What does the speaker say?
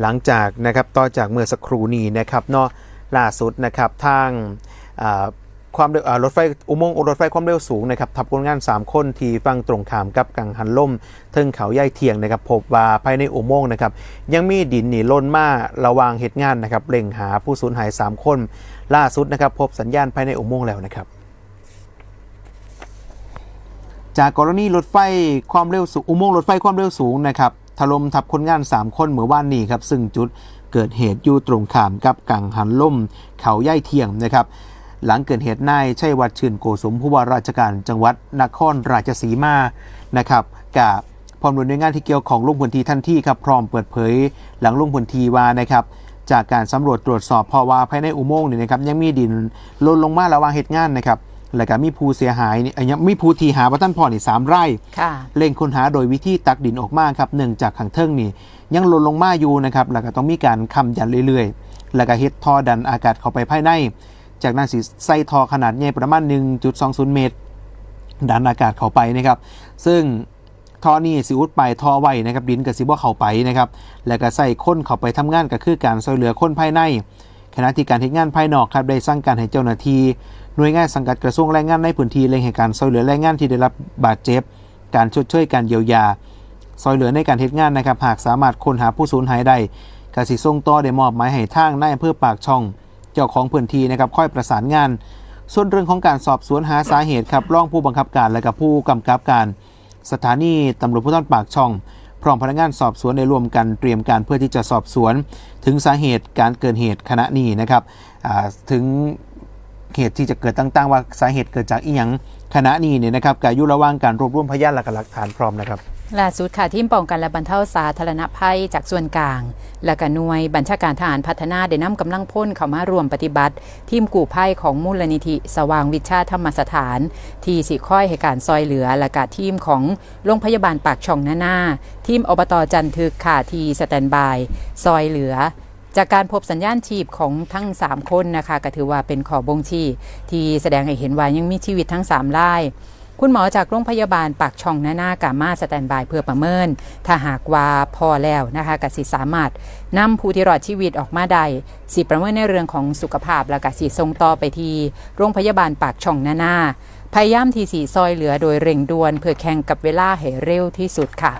หลังจากนะครับต่อจากเมื่อสักครู่นี้นะครับเนาะล่าสุดนะครับทางความเร็วรถไฟอุโมงค์รถไฟความเร็วสูงนะครับทับคนงาน 3 คนที่ฟังตรงขามกับกังหันล่มเทิงเขาใหญ่เทียงนะครับพบว่าภายในอุโมงค์นะครับยังมีดินหนีล้นมาระวางเหตุงานนะครับเร่งหาผู้สูญหาย 3 คน ล่าสุดนะครับพบสัญญาณภายในอุโมงค์แล้วนะครับจากกรณีรถไฟความเร็วสูงอุโมงค์รถไฟความเร็วสูงนะครับ ถล่มทับคนงาน 3 คนเมื่อวานนี้ครับ ซึ่งจุดเกิดเหตุอยู่ตรงข้ามกับกังหันล่ม เขาย่ายเทียงนะครับหลังเกิดเหตุนายชัยวัฒน์ชื่นโกสมผู้ว่าราชการจังหวัดนครราชสีมานะครับกับพร้อมหน่วยงานที่เกี่ยวของลงพื้นที่ทันทีครับพร้อมเปิดเผย หลังลงพื้นที่ว่านะครับจากการสำรวจตรวจสอบพราะว่าภายในอุโมงค์เนี่ยนะครับยังมีดินล่นลงมาระหว่างเหตุงานนะครับ แล้วก็มีผู้เสียหายนี่เอ่อยังมีผู้ที่หาบัตันพอนี่สามไร่ค่ะเร่งค้นหาโดยวิธีตักดินออกมาครับเนื่องจากขังเทิงนี่ยังหล่นลงมาอยู่นะครับแล้วก็ต้องมีการคำยันเรื่อยๆ แล้วก็เฮ็ดท่อดันอากาศเข้าไปภายใน จากนั้นสิใส่ท่อขนาดใหญ่ประมาณ 1.20 เมตร ดันอากาศเข้าไปนะครับ ซึ่งท่อนี่สิอุดไปท่อไว้นะครับดินกับสิบ่เข้าไปนะครับแล้วก็ใส่ค้นเข้าไปทำงานก็คือการช่วยเหลือคนภายในขณะที่การทำงานภายนอกครับได้สั่งการให้เจ้าหน้าที่ หน่วยงานสังกัดกระทรวงแรงงานในพื้นที่เร่งให้การช่วยเหลือแรงงานที่ได้รับบาดเจ็บ การชดเชยการเยียวยา ซอยเหลือในการเฮ็ดงานนะครับหากสามารถค้นหาผู้สูญหายได้กสิส่งต่อได้มอบหมายให้ทางนายอำเภอปากช่อง เจ้าของพื้นที่นะครับค่อยประสานงาน ส่วนเรื่องของการสอบสวนหาสาเหตุครับรองผู้บังคับการและกับผู้กำกับการ สถานีตำรวจภูธรปากช่อง พร้อมพนักงานสอบสวนได้ร่วมกันเตรียมการเพื่อที่จะสอบสวน ถึงสาเหตุการเกิดเหตุขณะนี้นะครับถึง เหตุที่จะเกิดต่างๆ ว่าสาเหตุเกิดจากอีหยังขณะนี้เนี่ยนะครับการยู่ระว่างการรวบรวมพยานหลักฐานหลักฐานพร้อมนะครับล่าสุดค่ะทีมป้องกันและบรรเทาสาธารณภัยจากส่วนกลาง และก็หน่วยบัญชาการทหารพัฒนาได้นำกำลังพ่นเข้ามารวมปฏิบัติ ทีมกู้ภัยของมูลนิธิ สว่างวิชาธรรมสถาน ที่สิค่อยให้การซอยเหลือ และก็ทีมของโรงพยาบาลปากช่องนานาทีมอบตจันทึกค่ะที่สแตนบาย ซอยเหลือ จากการพบสัญญาณชีพของทั้ง 3 คนนะคะก็ถือว่าเป็นขอบ่งชี้ที่แสดงให้เห็นว่ายังมีชีวิตทั้ง3รายคุณหมอจากโรงพยาบาลปากช่องนาหน้ากามาสแตนบายเพื่อประเมิน ถ้าหากว่าพอแล้วนะคะกสิสามารถนำผู้ที่รอดชีวิตออกมาได้สิประเมินในเรื่องของสุขภาพและกสิส่งต่อไปที่โรงพยาบาลปากช่องนานาพยายามที่สีซอยเหลือโดยเร่งด่วน เพื่อแข่งกับเวลาให้เร็วที่สุดค่ะ